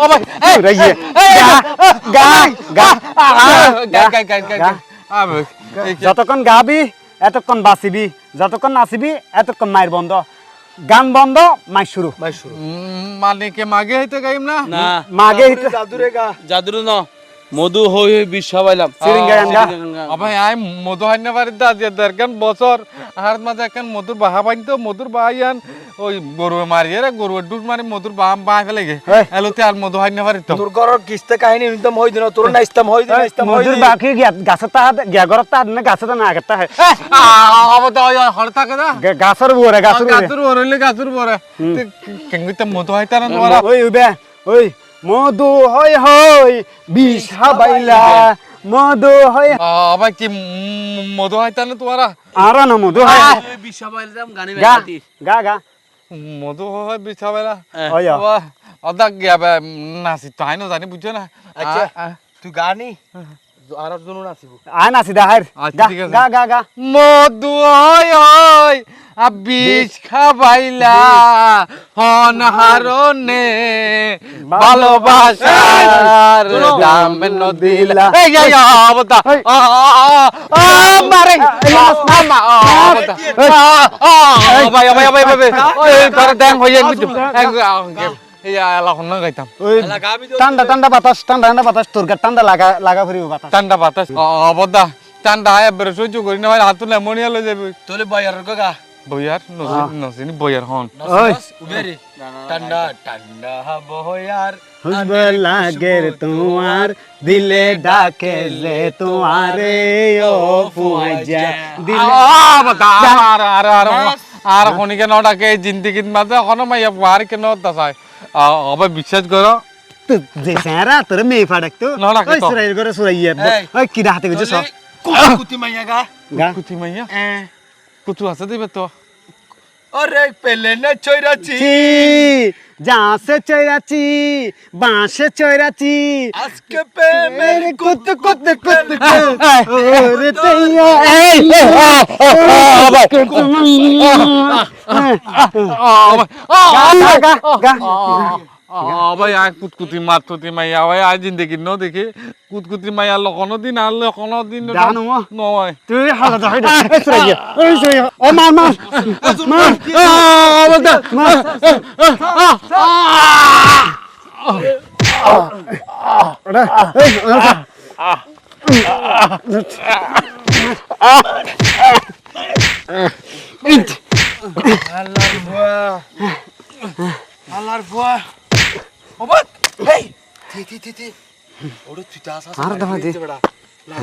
ও ভাই এই, গা, গা, গা, গা। যতক্ষণ গাবি এতক্ষণ বাঁচিবি। যতক্ষণ নাচিবি এতক্ষণ মায়ের বন্ধ। গান বন্ধ মাই শুরু। উম, মানে কে মাগে হইতে গাইম না? না। মাগে জাদুর ন। মধু হই হই গা। ভাই আই মধু হাইনা পারি দা যে দেড়খান বছর। আর মাঝে একখান মধুর বাহা পাইন তো মধুর বাহাইয়ান। ওই গরু মারিয়ে রে গরু ডুট মারি মধুর বাহা বাহা ফেলে গে। এই। এলোতে আর মধু হাইনা পারি তো। তোর ঘরের কিস্তে কাহিনী নিতাম হই দিন তোর না ইস্তাম হই দিন। ইস্তাম হই মজুর বাকি গাছের তাহাত গিয়া ঘরের তাহাত না গাছের না আগের তাহাত আবার তো হর থাকে না গাছের বুড়ে গাছের গাছুর বড় হইলে গাছুর বড় কেঙ্গিতে মধু হাইতা না তোমার ওই উবে ওই মধু হই হই বিষ হাবাইলা মধু হই আবার কি মধু হাইতা না তোমার আর না মধু হয় বিষ খাওয়াইলাম গানি গা গা গা। মধু হয় বিছাবেলা অদা গিয়া নাচি তো আইনো জানি বুঝছ না? আচ্ছা। তুই গানি? আর জন্য নাচিব। আয় নাচি দা হার আচ্ছা, গা গা গা মধু হয় হয় বিষ খাবাইলা অনহারনে ভালোবাসার শোনো। দাম নদিলা। দিলা। এই এই আবতা এই। আ আ মারে মামা আবতা আ আ ভাই ভাই ভাই ভাই ওই তোর ড্যাং গাইতাম। ওই ঠান্ডা ঠান্ডা বাতাস ঠান্ডা ঠান্ডা বাতাস তোর ঠান্ডা লাগা লাগা ফুরিব বাতাস। ঠান্ডা বাতাস। অবদা ঠান্ডা বের সহ্য করি না ভাই হাতু লেমনিয়া লই যাবে। তোলে বয়ার গা বইয়ার নসিনি বইয়ার হন ওই উবেরি ঠান্ডা ঠান্ডা বয়ার হুজবে লাগের তোমার দিলে ডাকে যে তোমারে ও ফুয়াজা দিলে আর আর আর আর খনিকে নডাকে জিন্দিগিত মাঝে এখন মাইয়া আর কেন দাসাই অবে বিশ্বাস করো তুই যে স্যারা তোর মেয়ে ফাড়াক তো না, না, ওই তো। সুরাই করে সুরাইয়া। ওই কি রাতে গেছে সব কুতি মাইয়া গা গা কুচি মাইয়া কুচু আছে দিবে তো আরে পেলেনে চৈরাচি। জাসে চৈরাচি বাঁশে চৈরাচি। আজকে পে মেরে কুত কুত কুত ওরে তেইয়া এই গা গা গা ভাই আয় কুতকুতি মাত কুতি মাইয়া ভাই আয় জিন্দিগি ন দেখি কুতকুতি মাইয়া লকনো দিন আর লকনো দিন নয় তুই হালা দা হাইডা এই সুরাইয়া ওই সুরাইয়া ও মার মার মার মার ওরে এই ওরে আল্লাহর ভুয়া আল্লাহর ভুয়া ওরে তুই তা আসা আর দাও দে। বেড়া।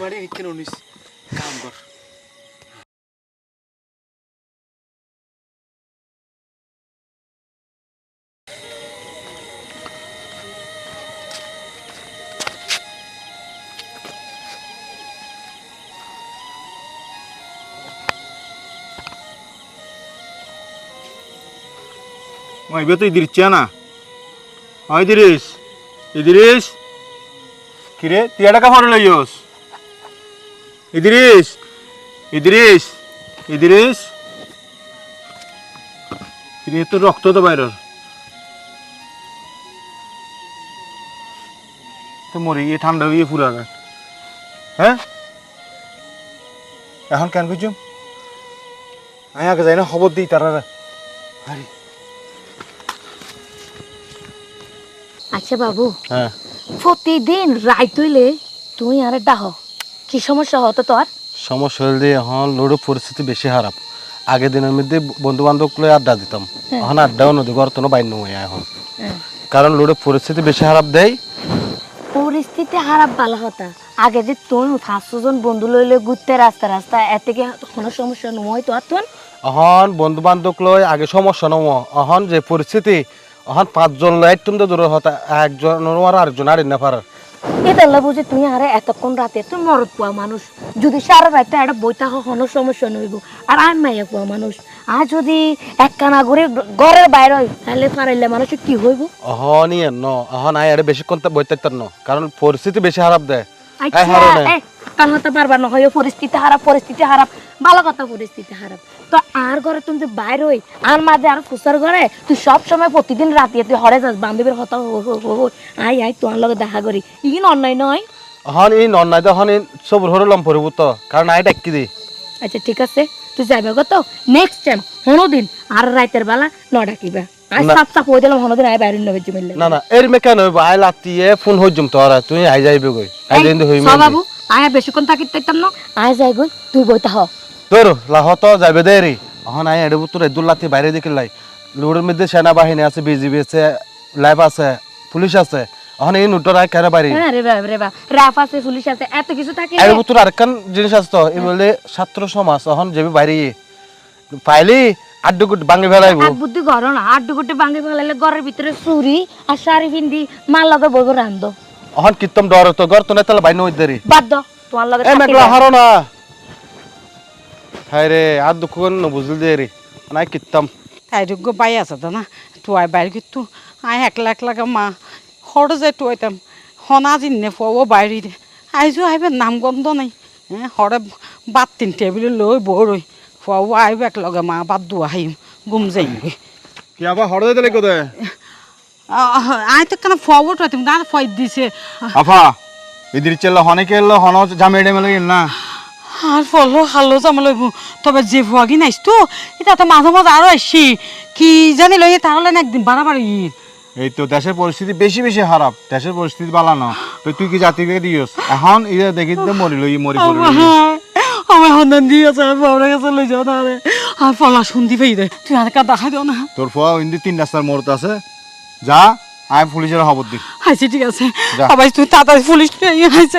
মারি কেন উনিস কাম কর। ওই বে তো না? হয় ইদিরিস ইদিরিস কিরে, তুই এটা কাপড় লইস ইদিরিস ইদিরিস ইদিরিস কিরে তো রক্ত তো বাইরের। তো মরে গিয়ে ঠান্ডা হয়ে পুরা হ্যাঁ? এখন কেন খুঁজুম আমি আগে যাই না, খবর দিই তারা। আচ্ছা বাবু। হ্যাঁ। প্রতিদিন রাইত হইলে তুই আরে ডাহ। কি সমস্যা হতো তোর? সমস্যা হলে যে এখন লোডো পরিস্থিতি বেশি খারাপ। আগের দিনের মধ্যে বন্ধু বান্ধব লয়ে আড্ডা দিতাম। এখন আড্ডাও নদী ঘর তো বাইর নয় এখন। কারণ লোডে পরিস্থিতি বেশি খারাপ দেয় পরিস্থিতি খারাপ ভালো হতা। আগে যে তুই পাঁচশো জন বন্ধু লইলে ঘুরতে রাস্তা রাস্তা এর থেকে কোনো সমস্যা নয় তো আর তোর? এখন বন্ধু বান্ধব লয় আগে সমস্যা নম এখন যে পরিস্থিতি এখন পাঁচজন লয় তুমি তো দূর হতা একজন আর আরেকজন আর না পারার এটা বুঝে তুই আরে এতক্ষণ রাতে তুই মরদ পোয়া মানুষ। যদি সারা রাতে একটা বইটা হোক সমস্যা নইব। আর আমি মাইয়া পোয়া মানুষ। আর যদি এক কানা ঘুরে ঘরের বাইরে হয় তাহলে পারাইলে মানুষের কি হইব? অহন ন অহন আয় আরে বেশি কোনটা বইতে ন কারণ পরিস্থিতি বেশি খারাপ দেয় আচ্ছা। এই, কান হতে পারবা না হয় পরিস্থিতি খারাপ পরিস্থিতি খারাপ ভালো কথা পরিস্থিতি খারাপ। তো আর ঘরে তুমি যে বাইর হই আর মাঝে আর ফুসার ঘরে তুই সব সময় প্রতিদিন রাতে তুই হরে যাস বান্ধবীর হতা। আই আই তোমার লগে দেখা করি। ইন অন্যায় নয়? হন এই নন নাই হন সব হরে লম পড়ব তো কারণ আই ডাকি দি। আচ্ছা ঠিক আছে। তুই যাবে কত? নেক্সট টাইম হনো দিন আর রাতের বেলা ন ডাকিবা। আই। সাপ সাপ হয়ে দিলাম হনো দিন আই বাইরে নবে জমিলে না না এর মে কেন হইব? আই লাতিয়ে ফোন হইজুম তোরা তুই আই যাইবে গই আই দেন হইম বাবু আয় বেশিক্ষণ থাকিতে না। আয় যাই গই তুই বইতা হ। তোর লাহ তো যাইবে দে রে আই এডব তোর এদুল লাতি বাইরে দেখে লাই। মধ্যে সেনাবাহিনী আছে বিজিবি আছে লাইভ আছে পুলিশ আছে। এই নুটর আই কেন বাইরে? হ্যাঁ রে রাফ আছে পুলিশ আছে এত কিছু থাকে ভিতর আরেকখান জিনিস আছে তো এই বলে ছাত্র সমাজ এখন যাবি বাইরে পাইলি? আড্ডু গুট ভাঙি ফেলাইব। এক বুদ্ধি ঘর না আড্ডু গুটি ভাঙি ফেলাইলে ঘরের ভিতরে চুরি আর শাড়ি পিন্দি মার লগে বইব রান্ধ। এখন কীর্তন ডর তো ঘর তো নাই তাহলে বাইন হইতে রে বাদ দাও তোমার লগে এ মেঘলা হারো না। হাই রে আর দুঃখ ন বুঝলি দে রে নাই কীর্তম তাইরুগ্য বাই আছে তো না টুয়াই বাইর কিন্তু আই একলা একলাকে মা হর যে টুয়াইতাম হনা জিন্নে ফুয়াবো বাইরে দে আইজো আইবে নাম গন্ধ নাই হ্যাঁ হরে বাদ তিন টেবিলে লই বড়ই ফুয়াবো আইবে একলগে মা বাদ দু আহিম গুম যাইবে কি আবার হড়ে দিলে কোথায় আই তো কেন ফুয়াবো টুয়াইতাম না ফুয়াই দিছে আফা এদির চেল্লা হনেকে এলো হন জামে এডে মেলে না আর ফলো হালো জামা লইব। তবে যে ফুয়াগি নাইস তো এটা তো মাঝে মাঝে আরও আসছি কি জানি লই তাহলে না একদিন বাড়াবাড়ি। এই তো দেশের পরিস্থিতি বেশি বেশি খারাপ। দেশের পরিস্থিতি ভালো না। তো তুই কি জাতিকে দিয়স এখন ইয়ে দেখি তো মরিল ই মরি পড়ল আমার সন্ধান দিয়ে আছে বাবার কাছে লই যাও তাহলে আর পলা শুনতে পাই দে। তুই আর কা দেখা দিও না। তোর ফুয়া ইন্দি তিন রাস্তার আছে। যা। আয় পুলিশের খবর দি হাসি ঠিক আছে। সবাই তুই তাড়াতাড়ি পুলিশ নিয়ে হাসি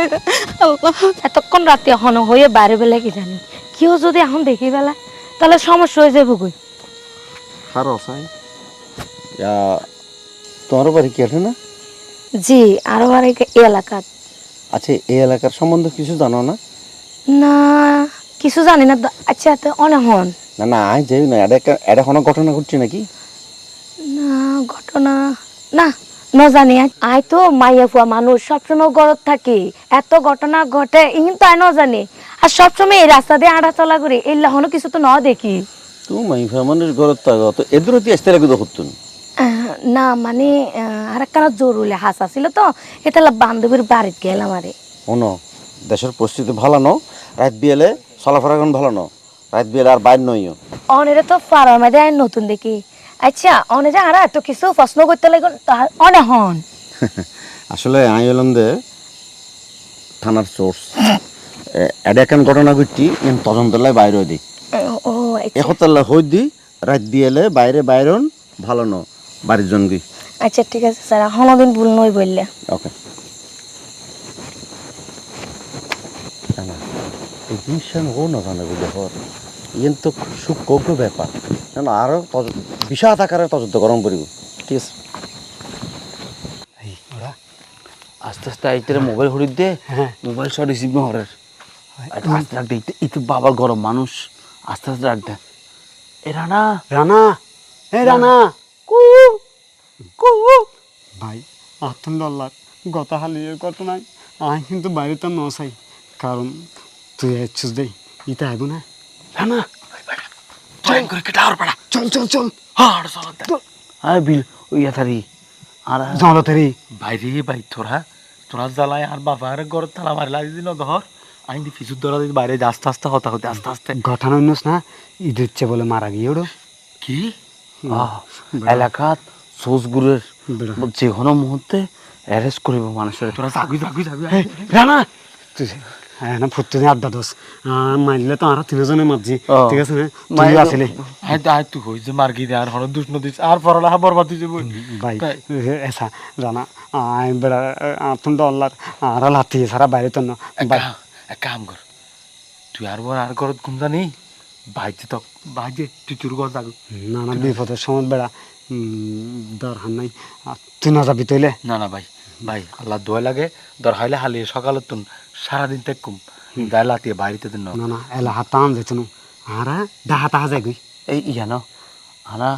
আল্লাহ। এতক্ষণ রাতে এখন হয়ে বাইরে বেলা কি জানি। কেউ যদি এখন দেখি বেলা তাহলে সমস্যা হয়ে যাব কই? খারো সাই তোমার বাড়ি কি আছে না? জি আরও আর এই এলাকাত আচ্ছা এই এলাকার সম্বন্ধে কিছু জানো না? না কিছু জানি না। আচ্ছা তো অনেক হন। না না আই যাই না। এটা এটা কোনো ঘটনা ঘটছে নাকি? না ঘটনা না ন জানি। আই তো মাইয়া ফুয়া মানুষ সবসময় গরত থাকে। এত ঘটনা ঘটে ইন তাই ন জানে। আর সবসময় এই রাস্তা দিয়ে আড়া চলা করে এই লহনো কিছু তো ন দেখি। তুমি মাই ফ্যামিলির ঘর তো এদের আসতে লাগে দেখুন না মানে আর একটা জরুরি হাসা ছিল তো এটা বান্ধবীর বাড়িতে গেলাম আরে শোনো দেশের পরিস্থিতি ভালো ন রাত বিয়েলে চলাফেরা ভালো ন রাত বিয়েলে আর বাইর নইও। অনেরে তো ফারার মধ্যে নতুন দেখি। আচ্ছা অনে যে আর এত কিছু প্রশ্ন করতে লাগুন অনে হন। আসলে আই এলাম দে থানার সোর্স এটা ঘটনা ঘটছি তদন্তলাই বাইরে দিই ও আচ্ছা। একতাল্লা হই দি রাত বিয়েলে বাইরে বাইরন ভালো ন বাড়ির জন গই আচ্ছা ঠিক আছে স্যার হনদিন ভুল নই বললে। ওকে। এই জিনিসটা ও না জানে বুঝলে হর। ইয়েন তো সুযোগ্য ব্যাপার। না আরও তজ- বিশাল আকারে তদন্ত গরম করিব। ঠিক আছে? আস্তে আস্তে আইতে মোবাইল হরিদ দে। মোবাইল শট রিসিভ হরের। আস্তে আস্তে রাখ দে ইতে- ইতে বাবার গরম মানুষ। আস্তে আস্তে রাখ দে। এ রানা। রানা। এ রানা। কু। কু। ভাই আতন ডলার গত কত নাই। আই কিন্তু বাইরে তো নসাই। কারণ তুই এসছিস দেই ইতা আইব না। রানা ট্রেন করে কেটে আর পড়া। চল চল চল। বিল ওই আর জলতারি বাইরে ভাই তোরা। তোরা জ্বালায় আর ঘর তালা মারি লাগি দিন ধর আইন দি ফিসুর ধরা দিই বাইরে আস্তে আস্তে হতা হতে আস্তে আস্তে। ঘটনা অন্যস না ঈদ হচ্ছে বলে মারা গিয়ে ওড়ো। কি? এলাকাত সোসগুরের। যে কোনো মুহূর্তে অ্যারেস্ট করিব মানুষের। তোরা রানা! হ্যাঁ না ফুটতে আড্ডা দোষ মারলে তো আর তিনজনে মারছি ঠিক আছে না? তুই আসলে। আয় আয় তুই হইছে মার্গি দে আর হন দুষ্ণ দিস আর পড়ালেখা বরবাদ হয়ে যাব ভাই এসা রানা আই বেড়া আতুন ডলার আর লাতি সারা বাইরে তো না। এক- কাম কর। তুই আর বর আর ঘরত ঘুম জানি? বাইতে তো বাইতে তুই তোর ঘর যাবি না না বিপদের সময় বেড়া উম, দরকার নাই। তুই না যাবি তৈলে না না ভাই। ভাই আল্লাহ দোয়া লাগে। দর হাইলে হালিয়ে সকালে তুন। সারাদিন তেকুম গায়ে লাতিয়ে বাড়িতে দিন। না না এলা হাতাম যেত নু আর ডাহা তাহা যাই গই এই ইয়া ন। হারা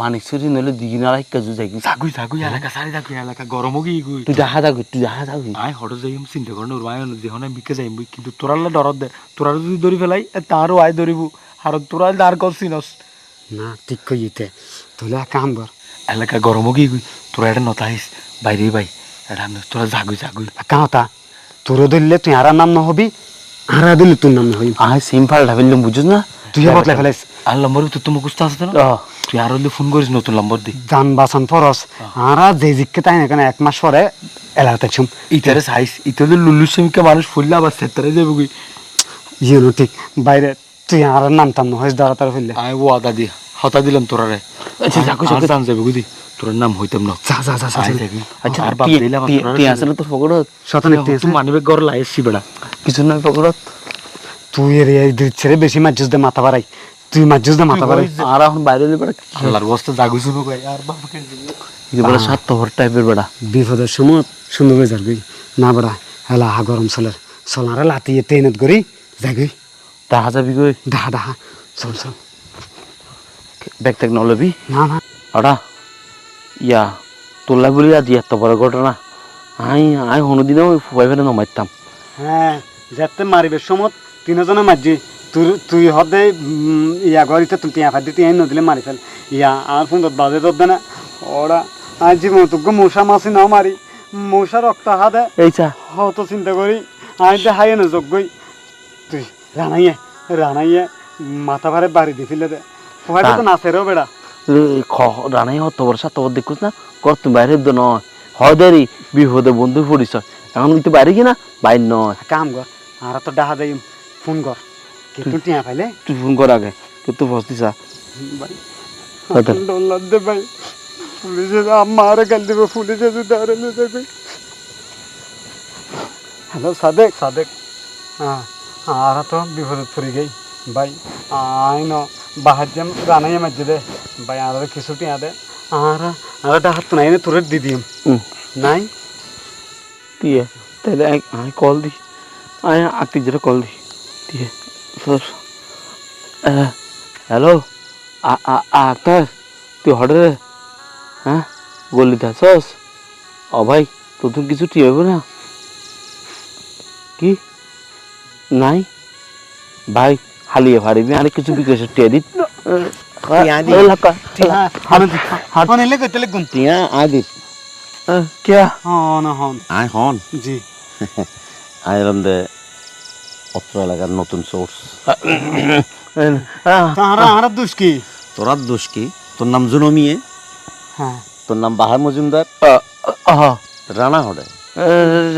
মানিকছড়ি নইলে দিঘি নালা হিক্কা জু যাই জাগুই জাগুই এলাকা সারি জাগুই এলাকা গরম গি গুই তুই দেখা যাবি তুই দেখা যাবি আই হঠাৎ যাই আমি চিন্তা করেন ওর আয় যেখানে বিকে যাইম বই কিন্তু তোরালে ডরত দে। তোরার যদি ধরি ফেলাই এ তারও আয় ধরিব। আর তোরা আর করছিনস না ঠিক কই ইতে। তাহলে এক কাম কর। এলাকা গরম গি গুই তোরা এটা নতাইস বাইরে বাই। এটা তোরা জাগুই জাগুই কাহতা তোর ধরলে তুই আর নাম না হবি? আর দিলে তোর নাম না হবি। আয় সিম ফাল্টা ফেললাম বুঝুস না? তুই বদলাই ফেলাইস। আর নম্বর তো তো মুখস্থ আছে না? তুই আর হলে ফোন করিস নতুন নম্বর দি। জান বাঁচান ফরস। আর যে জিজ্ঞে তাই না কেন এক মাস পরে এলাকাতে ছুম ইতারে সাইজ ইতারে লুলু সেমিকে মানুষ ফুললে আবার সেতারে যাবে গুই ইয়েনো ঠিক। বাইরে তুই আর নাম টাম না হয়েছে দাঁড়া তারা ফেললে। আয় ও আদা দি হতা দিলাম তোরারে। আচ্ছা যাকো আর দাম যাবে গুদি। তোর নাম হইতাম না। যা যা যা আচ্ছা আর বাপ দিলাম টিয়া- টিয়া আছে না তোর পকেটত শতানে তুই মানিবে গর লাইছি বেড়া। কিছু নয় পকেটত তুই এর এই দিচ্ছে বেশি মাজ্জুস দে মাথা বাড়াই। তুই মাজ্জুস দে মাথা বাড়াই। আর এখন বাইরে হলে বেড়া আল্লাহর বস্তা জাগু শুনো কই আর বাপকে কি বেড়া স্বার্থপর টাইপের বেড়া। বিপদের সময় সুন্দর হয়ে যাবি। না বেড়া হেলা হা গরম চলের চলারে লাতিয়ে ট্রেনত করি যাগি দেখা যাবি কই? দাহা ডাহা চল চল। ব্যাগ ট্যাগ নলবি। না না। ওটা ইয়া তোলা বলি আজ এত বড় ঘটনা। আই আই হনুদিনে ওই ফুয়াই ফেলে নমাইতাম হ্যাঁ যেতে মারিবে সমত তিনজনে মারজি তুই তুই হদে ইয়া গড়িতে তুই টিয়া ফাটি টিয়া নদিলে মারি ফেল। ইয়া আর ফোন বাজে দর না। ওরা আজ জীবন তোকে মশা মাছি না মারি। মশা রক্ত হাদে। এই চা। হত চিন্তা করি আই দে হাইয়ে না যোগ্যই তুই রানাইয়ে রানাইয়ে মাথা ভারে বাড়ি দি ফেলে দে। ফুয়াটা তো নাচেরও বেড়া। রানাই হত সাত বড় দেখুস না কর তুমি বাইরে তো নয়। হদেরই বিপদে বন্ধু পরিচয় এখন তুই বাইরে কি না বাইর নয়। কাম কর আর তো ডাহা যাই ফোন কর। কিন্তু টিয়া পাইলে? তুই ফোন কর আগে কিন্তু। ডলার দে ভাই পুলিশে আমার গাল দেবে পুলিশে যদি দাঁড়ালে দেখবে হ্যালো সাদেক সাদেক। হ্যাঁ আর তো বিপদে পড়ে গেই। ভাই আই ন বাহার যে রানাই মাঝে দে ভাই আর কিছু টিয়া দে আর আর ডাহাত তো নাই না তোর দিদিম হুম। নাই দিয়ে তাহলে আমি কল দি আমি আকি যেটা কল দি দিয়ে স্যার হ্যালো আক্তার তুই হঠাৎ হ্যাঁ বললি দাসস ও ভাই তোর তো কিছু ঠিক হবে না কি নাই ভাই হালিয়ে ভারিবি আরে কিছু বিকাশ কইতে লাগুন টিয়া আদি क्या হন হন আয় হন। জি। আইরন্দে অত্র এলাকার নতুন সোর্স তাহারা দুষ কি? তোরার দোষ কি? তোর নাম জুনমিয়ে হ্যাঁ। তোর নাম বাহার মজুমদার? রানা হডে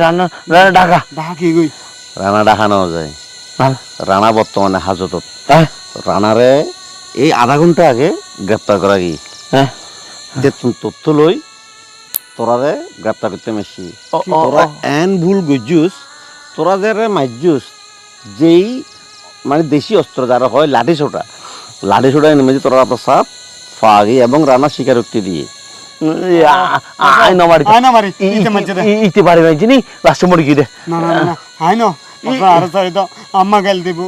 রানা রানা ঢাকা কি গই রানা ডাকানো যায়। রানা বর্তমানে হাজতত হ্যাঁ রানারে এই আধা ঘণ্টা আগে গ্রেপ্তার করা গিয়ে হ্যাঁ তথ্য লই তোরারে গ্রেপ্তার করতে তোরা এন ভুল গজ্জুস তোরা যারা মাইজুস যেই মানে দেশি অস্ত্র যারা হয় লাঠি ছোটা লাঠি ছোটা নেমেছে তোরা তো সাপ ফাগি এবং রানা স্বীকারোক্তি দিয়ে আই নমারি আয় না মারি ইতে ইতে পারি ভাই জিনি লাস্ট মরি না না না, না সারি তো আম্মা গেল দিব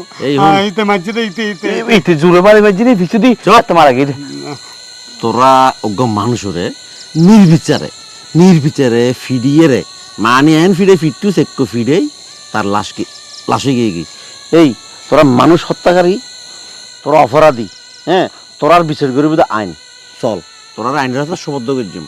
ইতে মাঝে ইতে ইতে ইতে জুরে মারি ভাই জিনি পিছু দি চল মারা গিয়ে তোরা অজ্ঞ মানুষরে নির্বিচারে নির্বিচারে ফিডিয়ে রে মানে এন ফিডে ফিটটু চেককো ফিডেই তার লাশ কি লাশে গিয়ে গি এই তোরা মানুষ হত্যাকারী তোরা অপরাধী হ্যাঁ তোরার বিচার করবি আইন চল তোরা আইনের হাতে সুবদ্ধ করছিম